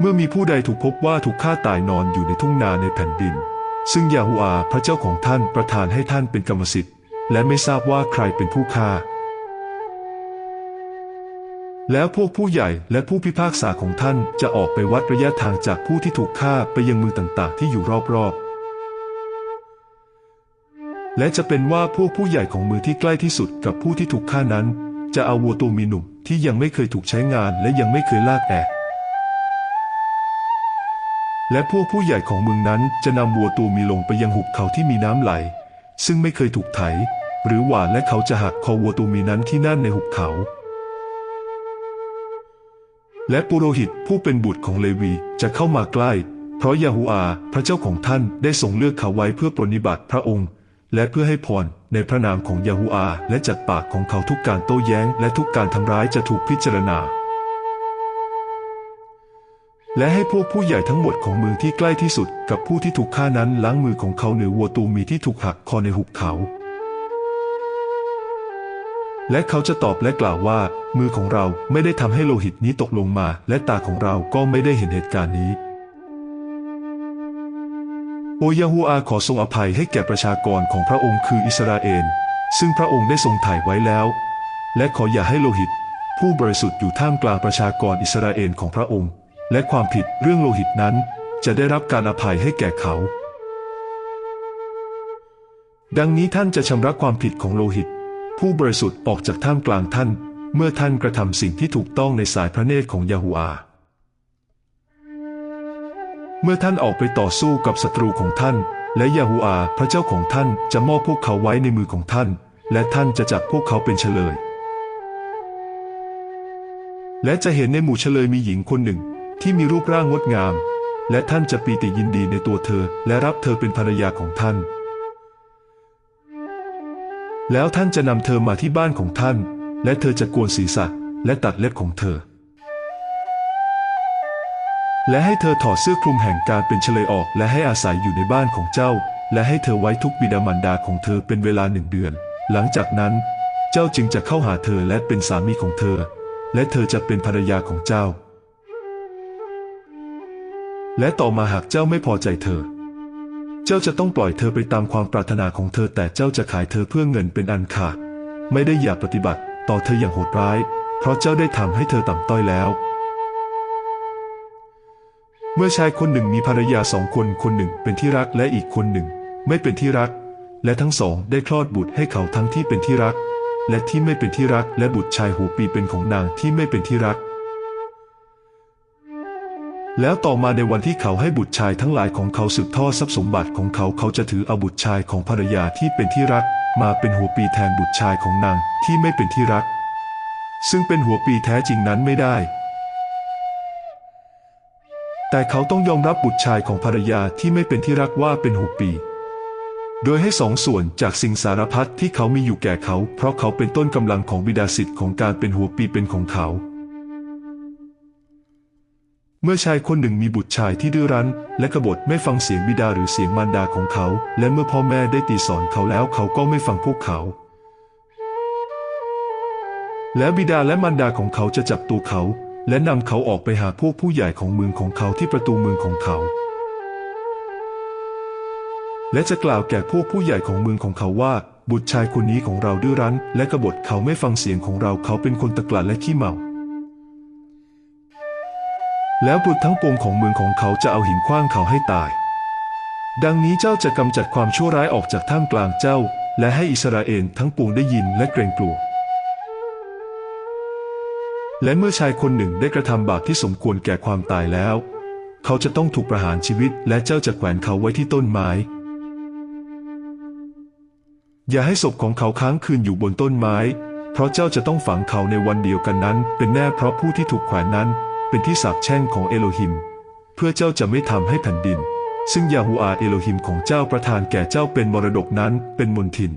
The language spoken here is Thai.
เมื่อมีผู้ใดถูกพบว่าถูกฆ่าตายนอนอยู่ในทุ่งนาในแผ่นดิน ซึ่งยาฮูอาพระเจ้าของท่านประทานให้ท่านเป็นกรรมสิทธิ์ และไม่ทราบว่าใครเป็นผู้ฆ่า แล้วพวกผู้ใหญ่และผู้พิพากษาของท่านจะออกไปวัดระยะทางจากผู้ที่ถูกฆ่าไปยังมือต่างๆ ที่อยู่รอบๆ และจะเป็นว่าพวกผู้ใหญ่ของมือที่ใกล้ที่สุดกับผู้ที่ถูกฆ่านั้น จะเอาวัวตัวมีหนุ่มที่ยังไม่เคยถูกใช้งานและยังไม่เคยลากแอก และพวกผู้ใหญ่ของเมืองนั้นจะนำวัวตัวมีลงไปยังหุบเขาที่มีน้ำไหล ซึ่งไม่เคยถูกไถ หรือหวานและเขาจะหักคอวัวตัวมีนั้นที่นั่นในหุบเขา และปุโรหิตผู้เป็นบุตรของเลวีจะเข้ามาใกล้ เพราะยาฮูอาพระเจ้าของท่านได้ทรงเลือกเขาไว้เพื่อปรนนิบัติพระองค์ และเพื่อให้พรในพระนามของยาฮูอาและจากปากของเขาทุกการโต้แย้ง และทุกการทำร้ายจะถูกพิจารณา และให้พวกผู้ใหญ่ทั้งหมดของเมืองที่ใกล้ที่สุด กับผู้ที่ถูกฆ่านั้นล้างมือของเขาเหนือวัวตูมีที่ถูกหักคอในหุบเขา และเขาจะตอบและกล่าวว่า มือของเราไม่ได้ทำให้โลหิตนี้ตกลงมา และตาของเราก็ไม่ได้เห็นเหตุการณ์นี้ โอยาฮูอาขอทรงอภัยให้แก่ประชากรของพระองค์คืออิสราเอลซึ่งพระองค์ได้ทรงถ่ายไว้แล้ว และขออย่าให้โลหิต ผู้บริสุทธิ์อยู่ท่ามกลางประชากรอิสราเอลของพระองค์ และความผิดเรื่องโลหิตนั้น จะได้รับการอภัยให้แก่เขา ดังนี้ท่านจะชำระความผิดของโลหิต ผู้บริสุทธิ์ออกจากท่ามกลางท่าน เมื่อท่านกระทำสิ่งที่ถูกต้องในสายพระเนตรของยาฮูอา เมื่อท่านออกไปต่อสู้กับศัตรูของท่าน และยาฮูอาพระเจ้าของท่านจะมอบพวกเขาไว้ในมือของท่าน และท่านจะจับพวกเขาเป็นเฉลยและจะเห็นในหมู่เฉลยมีหญิงคนหนึ่ง ที่มีรูปร่างงดงาม และท่านจะปีติยินดีในตัวเธอ และรับเธอเป็นภรรยาของท่าน แล้วท่านจะนำเธอมาที่บ้านของท่าน และเธอจะโกนศีรษะและตัดเล็บของเธอ และให้เธอถอดเสื้อคลุมแห่งการเป็นเฉลยออกและให้อาศัยอยู่ในบ้านของเจ้า และให้เธอไว้ทุกบิดามารดาของเธอเป็นเวลาหนึ่งเดือน หลังจากนั้น เจ้าจึงจะเข้าหาเธอและเป็นสามีของเธอ และเธอจะเป็นภรรยาของเจ้า และต่อมาหากเจ้าไม่พอใจเธอ เจ้าจะต้องปล่อยเธอไปตามความปรารถนาของเธอ แต่เจ้าจะขายเธอเพื่อเงินเป็นอันขาด ไม่ได้อย่าปฏิบัติต่อเธออย่างโหดร้าย เพราะเจ้าได้ทำให้เธอต่ำต้อยแล้ว เมื่อชายคนหนึ่งมีภรรยาสองคนคนหนึ่งเป็นที่รักและอีกคนหนึ่ง ไม่เป็นที่รัก และทั้งสองได้คลอดบุตรให้เขาทั้งที่เป็นที่รัก และที่ไม่เป็นที่รักและบุตรชายหัวปีเป็นของนางที่ไม่เป็นที่รัก แล้วต่อมาในวันที่เขาให้บุตรชายทั้งหลายของเขาสืบทอดทรัพย์สมบัติของเขาเขาจะถือเอาบุตรชายของภรรยาที่เป็นที่รัก มาเป็นหัวปีแทนบุตรชายของนางที่ไม่เป็นที่รัก ซึ่งเป็นหัวปีแท้จริงนั้นไม่ได้ แต่เขาต้องยอมรับบุตรชายของภรรยาที่ไม่เป็นที่รักว่าเป็นหัวปี โดยให้สองส่วนจากสิ่งสารพัดที่เขามีอยู่แก่เขา เพราะเขาเป็นต้นกำลังของบิดาสิทธิ์ของการเป็นหัวปีเป็นของเขา เมื่อชายคนหนึ่งมีบุตรชายที่ดื้อรั้น และกบฏไม่ฟังเสียงบิดาหรือเสียงมารดาของเขา และเมื่อพ่อแม่ได้ตีสอนเขาแล้วเขาก็ไม่ฟังพวกเขา แล้วบิดาและมารดาของเขาจะจับตัวเขา และนำเขาออกไปหาพวกผู้ใหญ่ของเมืองของเขาที่ประตูเมืองของเขา และจะกล่าวแก่พวกผู้ใหญ่ของเมืองของเขาว่า บุตรชายคนนี้ของเราดื้อรั้น และกบฏเขาไม่ฟังเสียงของเราเขาเป็นคนตะกละและขี้เมา แล้วบุตรทั้งปวงของเมืองของเขาจะเอาหินขว้างเขาให้ตาย ดังนี้เจ้าจะกำจัดความชั่วร้ายออกจากท่ามกลางเจ้า และให้อิสราเอลทั้งปวงได้ยินและเกรงกลัว และเมื่อชายคนหนึ่งได้กระทำบาปที่สมควรแก่ความตายแล้ว เขาจะต้องถูกประหารชีวิต และเจ้าจะแขวนเขาไว้ที่ต้นไม้ อย่าให้ศพของเขาค้างคืนอยู่บนต้นไม้ เพราะเจ้าจะต้องฝังเขาในวันเดียวกันนั้น เป็นแน่เพราะผู้ที่ถูกแขวนนั้น เป็นที่สาปแช่งของเอโลหิม เพื่อเจ้าจะไม่ทำให้แผ่นดิน ซึ่งยาฮูอาเอโลหิมของเจ้าประทานแก่เจ้าเป็นมรดกนั้นเป็นมนทิน